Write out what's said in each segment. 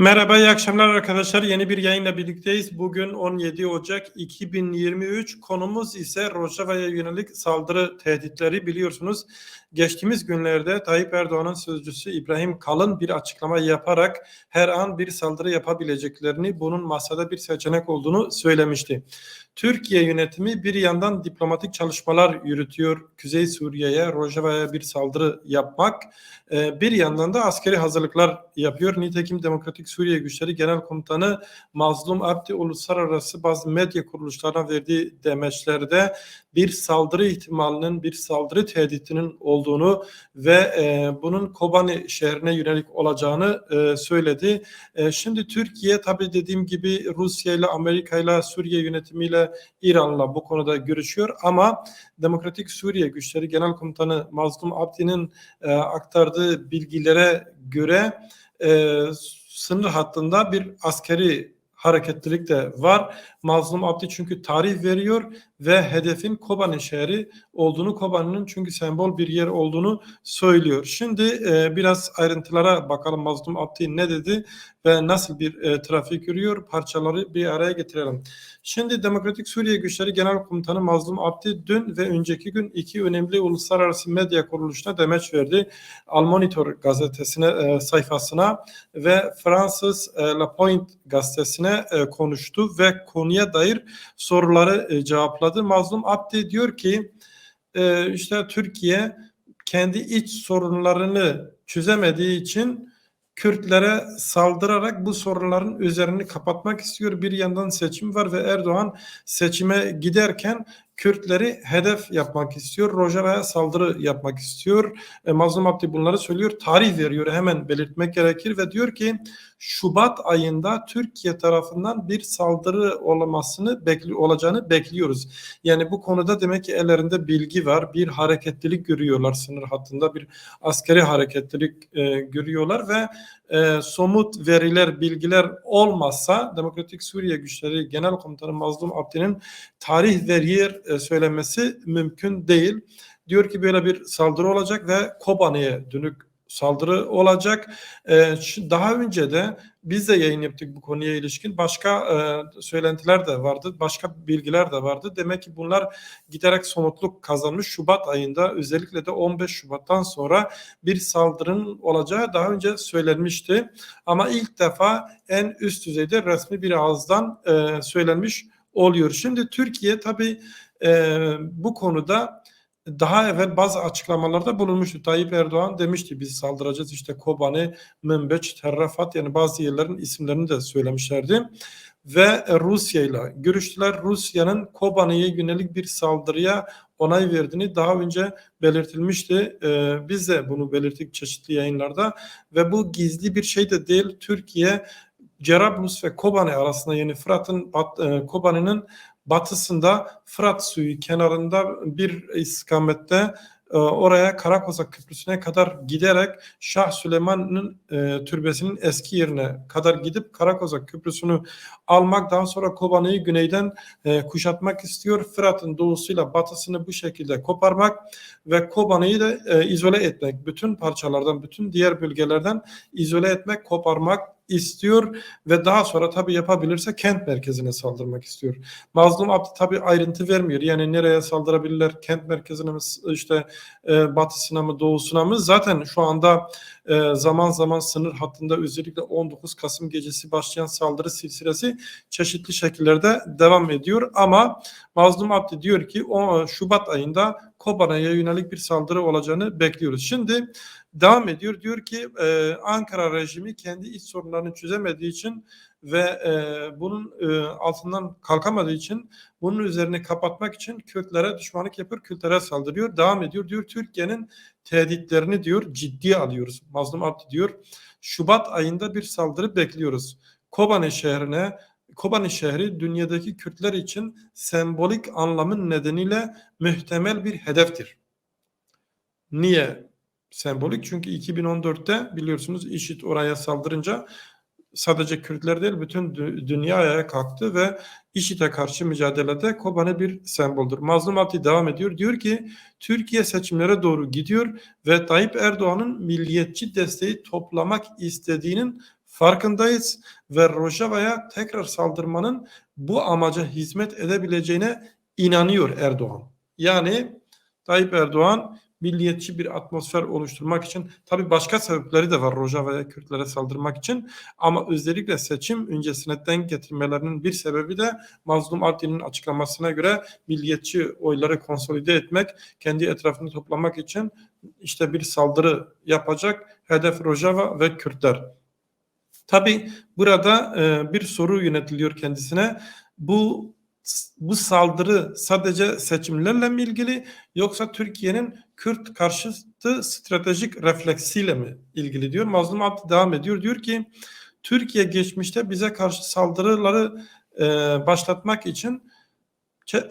Merhaba, iyi akşamlar arkadaşlar. Yeni bir yayınla birlikteyiz. Bugün 17 Ocak 2023. Konumuz ise Rojava'ya yönelik saldırı tehditleri biliyorsunuz. Geçtiğimiz günlerde Tayyip Erdoğan'ın sözcüsü İbrahim Kalın bir açıklama yaparak her an bir saldırı yapabileceklerini, bunun masada bir seçenek olduğunu söylemişti. Türkiye yönetimi bir yandan diplomatik çalışmalar yürütüyor. Kuzey Suriye'ye, Rojava'ya bir saldırı yapmak. Ee, bir yandan da askeri hazırlıklar yapıyor. Nitekim Demokratik Suriye Güçleri Genel Komutanı Mazlum Abdi uluslararası bazı medya kuruluşlarına verdiği demeçlerde bir saldırı ihtimalinin, bir saldırı tehditinin olduğunu ve e, bunun Kobani şehrine yönelik olacağını e, söyledi. E, şimdi Türkiye tabii dediğim gibi Rusya ile Amerika ile Suriye yönetimiyle İran'la bu konuda görüşüyor ama Demokratik Suriye Güçleri Genel Komutanı Mazlum Abdi'nin e, aktardığı bilgilere göre e, sınır hattında bir askeri hareketlilik de var. Mazlum Abdi çünkü tarih veriyor ve hedefin Kobani şehri olduğunu, Kobani'nin çünkü sembol bir yer olduğunu söylüyor. Şimdi e, biraz ayrıntılara bakalım Mazlum Abdi ne dedi ve nasıl bir e, trafik yürüyor parçaları bir araya getirelim. Şimdi Demokratik Suriye Güçleri Genel Komutanı Mazlum Abdi dün ve önceki gün iki önemli uluslararası medya kuruluşuna demeç verdi. Al Monitor gazetesine e, sayfasına ve Fransız e, La Point gazetesine e, konuştu ve konuya dair soruları e, cevapladı. Mazlum Abdi diyor ki e, işte Türkiye kendi iç sorunlarını çözemediği için Kürtlere saldırarak bu sorunların üzerini kapatmak istiyor. Bir yandan seçim var ve Erdoğan seçime giderken Kürtleri hedef yapmak istiyor. Rojava'ya saldırı yapmak istiyor. E, Mazlum Abdi bunları söylüyor. Tarih veriyor hemen belirtmek gerekir ve diyor ki Şubat ayında Türkiye tarafından bir saldırı olmasını bekli olacağını bekliyoruz. Yani bu konuda demek ki ellerinde bilgi var. Bir hareketlilik görüyorlar sınır hattında. Bir askeri hareketlilik e, görüyorlar ve e, somut veriler, bilgiler olmazsa Demokratik Suriye Güçleri Genel Komutanı Mazlum Abdi'nin tarih ve yer söylemesi mümkün değil. Diyor ki böyle bir saldırı olacak ve Kobani'ye dönük saldırı olacak. Ee, daha önce de biz de yayın yaptık bu konuya ilişkin. Başka e, söylentiler de vardı, başka bilgiler de vardı. Demek ki bunlar giderek somutluk kazanmış. Şubat ayında özellikle de 15 Şubat'tan sonra bir saldırının olacağı daha önce söylenmişti. Ama ilk defa en üst düzeyde resmi bir ağızdan e, söylenmiş oluyor. Şimdi Türkiye tabii e, bu konuda daha evvel bazı açıklamalarda bulunmuştu. Tayyip Erdoğan demişti biz saldıracağız işte Kobani, Münbeç, Terrafat yani bazı yerlerin isimlerini de söylemişlerdi. Ve Rusya ile görüştüler. Rusya'nın Kobani'ye yönelik bir saldırıya onay verdiğini daha önce belirtilmişti. Ee, biz de bunu belirttik çeşitli yayınlarda ve bu gizli bir şey de değil. Türkiye Cerablus ve Kobani arasında yani Fırat'ın Kobani'nin batısında Fırat suyu kenarında bir istikamette e, oraya Karakozak Köprüsü'ne kadar giderek Şah Süleyman'ın e, türbesinin eski yerine kadar gidip Karakozak Köprüsü'nü almak daha sonra Kobani'yi güneyden e, kuşatmak istiyor. Fırat'ın doğusuyla batısını bu şekilde koparmak ve Kobani'yi de e, izole etmek. Bütün parçalardan, bütün diğer bölgelerden izole etmek, koparmak istiyor ve daha sonra tabii yapabilirse kent merkezine saldırmak istiyor. Mazlum Abdi tabii ayrıntı vermiyor. Yani nereye saldırabilirler? Kent merkezine mi işte e, batısına mı doğusuna mı? Zaten şu anda e, zaman zaman sınır hattında özellikle 19 Kasım gecesi başlayan saldırı silsilesi çeşitli şekillerde devam ediyor ama Mazlum Abdi diyor ki o Şubat ayında Kobani'ye yönelik bir saldırı olacağını bekliyoruz. Şimdi devam ediyor. Diyor ki e, Ankara rejimi kendi iç sorunlarını çözemediği için ve e, bunun e, altından kalkamadığı için bunun üzerine kapatmak için Kürtlere düşmanlık yapıyor, Kürtlere saldırıyor. Devam ediyor. Diyor Türkiye'nin tehditlerini diyor ciddiye alıyoruz. Mazlum Abdi diyor. Şubat ayında bir saldırı bekliyoruz. Kobane şehrine Kobani şehri dünyadaki Kürtler için sembolik anlamın nedeniyle muhtemel bir hedeftir. Niye sembolik? Çünkü 2014'te biliyorsunuz IŞİD oraya saldırınca sadece Kürtler değil bütün dünya ayağa kalktı ve IŞİD'e karşı mücadelede Kobane bir semboldür. Mazlum Abdi devam ediyor. Diyor ki Türkiye seçimlere doğru gidiyor ve Tayyip Erdoğan'ın milliyetçi desteği toplamak istediğinin farkındayız ve Rojava'ya tekrar saldırmanın bu amaca hizmet edebileceğine inanıyor Erdoğan. Yani Tayyip Erdoğan milliyetçi bir atmosfer oluşturmak için tabi başka sebepleri de var Rojava'ya Kürtlere saldırmak için ama özellikle seçim öncesine denk getirmelerinin bir sebebi de Mazlum Abdi'nin açıklamasına göre milliyetçi oyları konsolide etmek, kendi etrafını toplamak için işte bir saldırı yapacak. Hedef Rojava ve Kürtler. Tabi burada e, bir soru yönetiliyor kendisine. Bu bu saldırı sadece seçimlerle mi ilgili yoksa Türkiye'nin Kürt karşıtı stratejik refleksiyle mi ilgili diyor. Mazlum Abdi devam ediyor. Diyor ki Türkiye geçmişte bize karşı saldırıları e, başlatmak için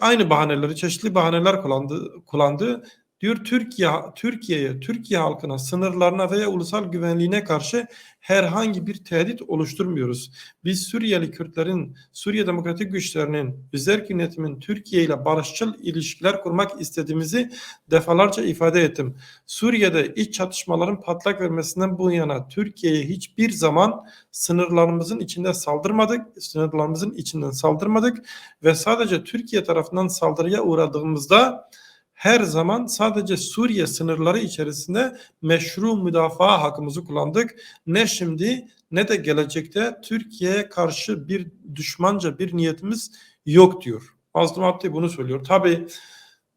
aynı bahaneleri, çeşitli bahaneler kullandı, kullandı. Diyor Türkiye Türkiye'ye, Türkiye halkına, sınırlarına veya ulusal güvenliğine karşı herhangi bir tehdit oluşturmuyoruz. Biz Suriyeli Kürtlerin, Suriye Demokratik Güçlerinin, özel yönetimin Türkiye ile barışçıl ilişkiler kurmak istediğimizi defalarca ifade ettim. Suriye'de iç çatışmaların patlak vermesinden bu yana Türkiye'ye hiçbir zaman sınırlarımızın içinde saldırmadık, sınırlarımızın içinden saldırmadık ve sadece Türkiye tarafından saldırıya uğradığımızda her zaman sadece Suriye sınırları içerisinde meşru müdafaa hakkımızı kullandık. Ne şimdi ne de gelecekte Türkiye'ye karşı bir düşmanca bir niyetimiz yok diyor. Mazlum Abdi bunu söylüyor. Tabi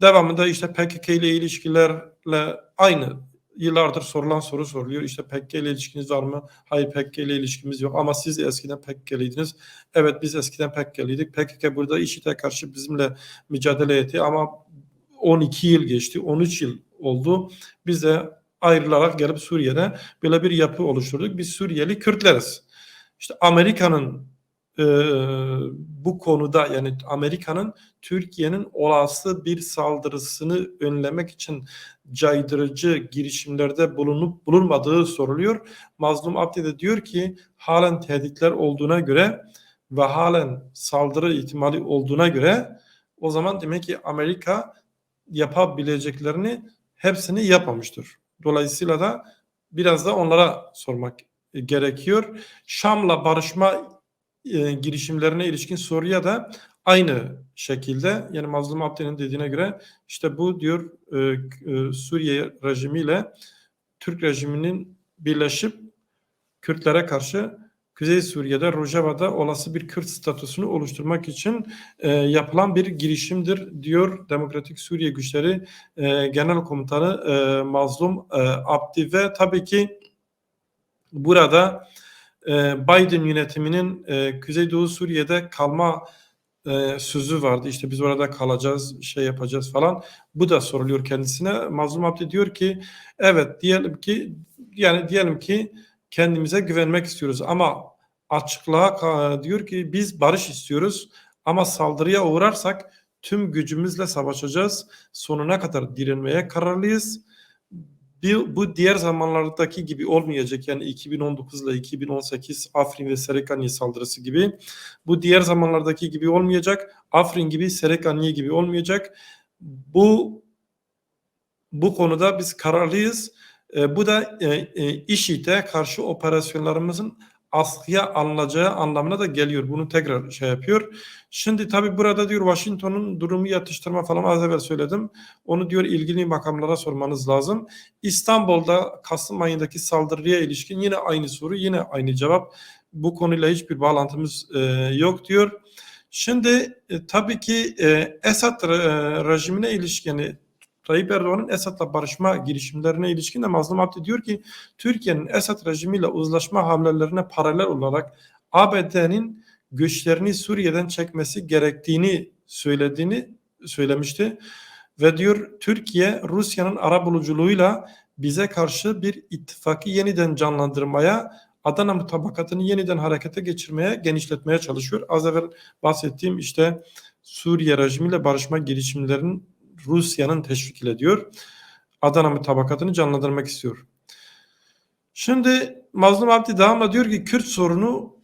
devamında işte PKK ile ilişkilerle aynı yıllardır sorulan soru soruluyor. İşte PKK ile ilişkiniz var mı? Hayır PKK ile ilişkimiz yok. Ama siz eskiden PKK'liydiniz. Evet biz eskiden PKK'liydik. PKK burada IŞİD'e karşı bizimle mücadele etti ama 12 yıl geçti, 13 yıl oldu. Biz de ayrılarak gelip Suriye'de böyle bir yapı oluşturduk. Biz Suriyeli Kürtleriz. İşte Amerika'nın e, bu konuda yani Amerika'nın Türkiye'nin olası bir saldırısını önlemek için caydırıcı girişimlerde bulunup bulunmadığı soruluyor. Mazlum Abdi de diyor ki halen tehditler olduğuna göre ve halen saldırı ihtimali olduğuna göre o zaman demek ki Amerika yapabileceklerini hepsini yapmamıştır. Dolayısıyla da biraz da onlara sormak gerekiyor. Şam'la barışma e, girişimlerine ilişkin soruya da aynı şekilde yani Mazlum Abdi'nin dediğine göre işte bu diyor e, e, Suriye rejimiyle Türk rejiminin birleşip Kürtlere karşı Kuzey Suriye'de Rojava'da olası bir Kürt statüsünü oluşturmak için e, yapılan bir girişimdir diyor Demokratik Suriye Güçleri e, Genel Komutanı e, Mazlum e, Abdi ve tabii ki burada e, Biden yönetiminin e, Kuzeydoğu Suriye'de kalma e, sözü vardı. İşte biz orada kalacağız, şey yapacağız falan. Bu da soruluyor kendisine. Mazlum Abdi diyor ki evet diyelim ki yani diyelim ki kendimize güvenmek istiyoruz ama açıklığa diyor ki biz barış istiyoruz ama saldırıya uğrarsak tüm gücümüzle savaşacağız. Sonuna kadar direnmeye kararlıyız. Bir, bu diğer zamanlardaki gibi olmayacak. Yani 2019 ile 2018 Afrin ve Serekaniye saldırısı gibi. Bu diğer zamanlardaki gibi olmayacak. Afrin gibi, Serekaniye gibi olmayacak. Bu bu konuda biz kararlıyız. E, bu da e, e, IŞİD'e karşı operasyonlarımızın askıya alınacağı anlamına da geliyor. Bunu tekrar şey yapıyor. Şimdi tabi burada diyor Washington'un durumu yatıştırma falan az evvel söyledim. Onu diyor ilgili makamlara sormanız lazım. İstanbul'da Kasım ayındaki saldırıya ilişkin yine aynı soru yine aynı cevap. Bu konuyla hiçbir bağlantımız e, yok diyor. Şimdi e, tabii ki e, Esad e, rejimine ilişkin Tayyip Erdoğan'ın Esad'la barışma girişimlerine ilişkin de Mazlum Abdi diyor ki Türkiye'nin Esad rejimiyle uzlaşma hamlelerine paralel olarak ABD'nin güçlerini Suriye'den çekmesi gerektiğini söylediğini söylemişti. Ve diyor Türkiye Rusya'nın ara buluculuğuyla bize karşı bir ittifakı yeniden canlandırmaya Adana mutabakatını yeniden harekete geçirmeye, genişletmeye çalışıyor. Az evvel bahsettiğim işte Suriye rejimiyle barışma girişimlerinin Rusya'nın teşvik ediyor. Adana mutabakatını canlandırmak istiyor. Şimdi Mazlum Abdi devam diyor ki Kürt sorunu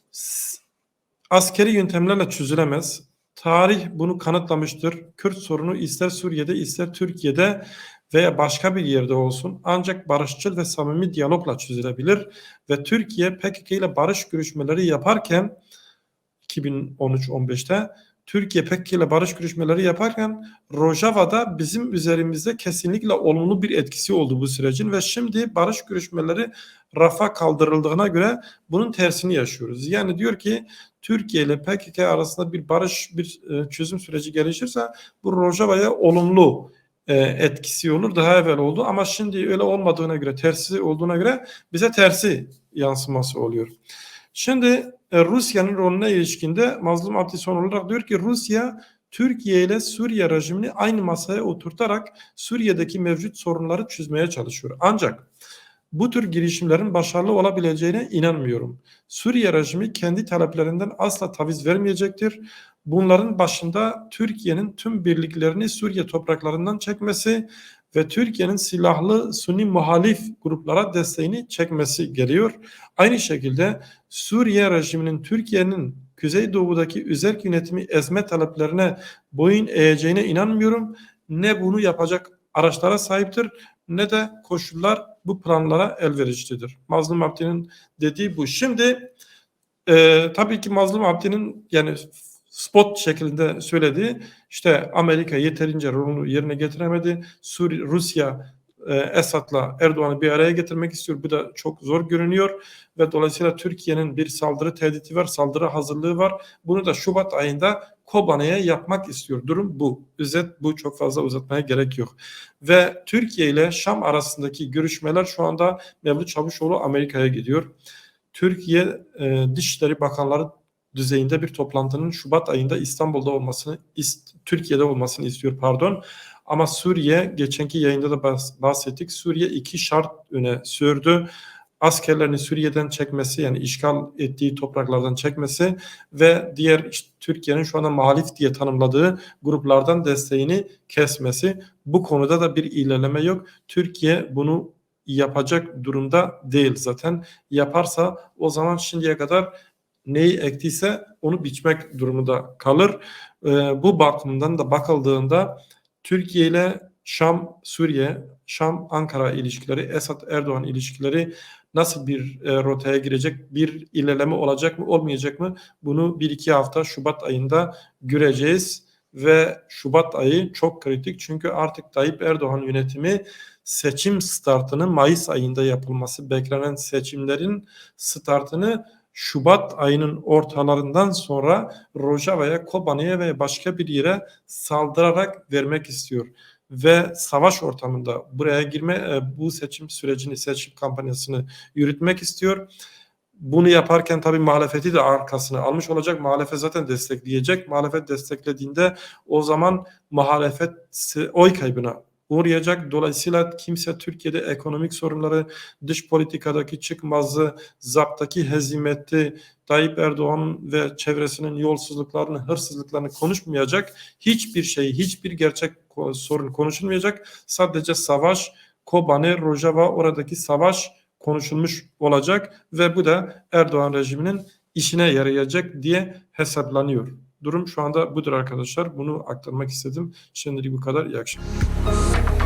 askeri yöntemlerle çözülemez. Tarih bunu kanıtlamıştır. Kürt sorunu ister Suriye'de ister Türkiye'de veya başka bir yerde olsun ancak barışçıl ve samimi diyalogla çözülebilir ve Türkiye PKK ile barış görüşmeleri yaparken 2013-15'te Türkiye PKK ile barış görüşmeleri yaparken Rojava'da bizim üzerimizde kesinlikle olumlu bir etkisi oldu bu sürecin ve şimdi barış görüşmeleri rafa kaldırıldığına göre bunun tersini yaşıyoruz. Yani diyor ki Türkiye ile PKK arasında bir barış bir e, çözüm süreci gelişirse bu Rojava'ya olumlu e, etkisi olur. Daha evvel oldu ama şimdi öyle olmadığına göre tersi olduğuna göre bize tersi yansıması oluyor. Şimdi e, Rusya'nın rolüne ilişkinde Mazlum Abdi son olarak diyor ki Rusya Türkiye ile Suriye rejimini aynı masaya oturtarak Suriye'deki mevcut sorunları çözmeye çalışıyor. Ancak bu tür girişimlerin başarılı olabileceğine inanmıyorum. Suriye rejimi kendi taleplerinden asla taviz vermeyecektir. Bunların başında Türkiye'nin tüm birliklerini Suriye topraklarından çekmesi ve Türkiye'nin silahlı Sunni muhalif gruplara desteğini çekmesi geliyor. Aynı şekilde Suriye rejiminin Türkiye'nin Kuzeydoğu'daki üzerk yönetimi ezme taleplerine boyun eğeceğine inanmıyorum. Ne bunu yapacak araçlara sahiptir ne de koşullar bu planlara elverişlidir. Mazlum Abdi'nin dediği bu. Şimdi e, tabii ki Mazlum Abdi'nin yani spot şeklinde söylediği işte Amerika yeterince rolünü yerine getiremedi. Suriye, Rusya e, Esad'la Erdoğan'ı bir araya getirmek istiyor. Bu da çok zor görünüyor ve dolayısıyla Türkiye'nin bir saldırı tehdidi var, saldırı hazırlığı var. Bunu da Şubat ayında Kobane'ye yapmak istiyor. Durum bu. Özet bu. Çok fazla uzatmaya gerek yok. Ve Türkiye ile Şam arasındaki görüşmeler şu anda Mevlüt Çavuşoğlu Amerika'ya gidiyor. Türkiye e, Dışişleri Bakanları düzeyinde bir toplantının Şubat ayında İstanbul'da olmasını, Türkiye'de olmasını istiyor pardon. Ama Suriye, geçenki yayında da bahsettik, Suriye iki şart öne sürdü. Askerlerini Suriye'den çekmesi yani işgal ettiği topraklardan çekmesi ve diğer işte, Türkiye'nin şu anda muhalif diye tanımladığı gruplardan desteğini kesmesi. Bu konuda da bir ilerleme yok. Türkiye bunu yapacak durumda değil zaten. Yaparsa o zaman şimdiye kadar neyi ektiyse onu biçmek durumunda kalır. E, bu bakımdan da bakıldığında Türkiye ile Şam, Suriye, Şam, Ankara ilişkileri, Esad, Erdoğan ilişkileri nasıl bir e, rotaya girecek, bir ilerleme olacak mı, olmayacak mı? Bunu bir iki hafta Şubat ayında göreceğiz ve Şubat ayı çok kritik çünkü artık Tayyip Erdoğan yönetimi seçim startını Mayıs ayında yapılması beklenen seçimlerin startını Şubat ayının ortalarından sonra Rojava'ya, Kobane'ye ve başka bir yere saldırarak vermek istiyor. Ve savaş ortamında buraya girme, e, bu seçim sürecini, seçim kampanyasını yürütmek istiyor. Bunu yaparken tabii muhalefeti de arkasına almış olacak. Muhalefet zaten destekleyecek. Muhalefet desteklediğinde o zaman muhalefet oy kaybına uğrayacak. Dolayısıyla kimse Türkiye'de ekonomik sorunları, dış politikadaki çıkmazı, zaptaki hezimeti, Tayyip Erdoğan ve çevresinin yolsuzluklarını, hırsızlıklarını konuşmayacak. Hiçbir şey, hiçbir gerçek sorun konuşulmayacak. Sadece savaş, Kobane, Rojava oradaki savaş konuşulmuş olacak ve bu da Erdoğan rejiminin işine yarayacak diye hesaplanıyor. Durum şu anda budur arkadaşlar. Bunu aktarmak istedim. Şimdilik bu kadar. İyi akşamlar.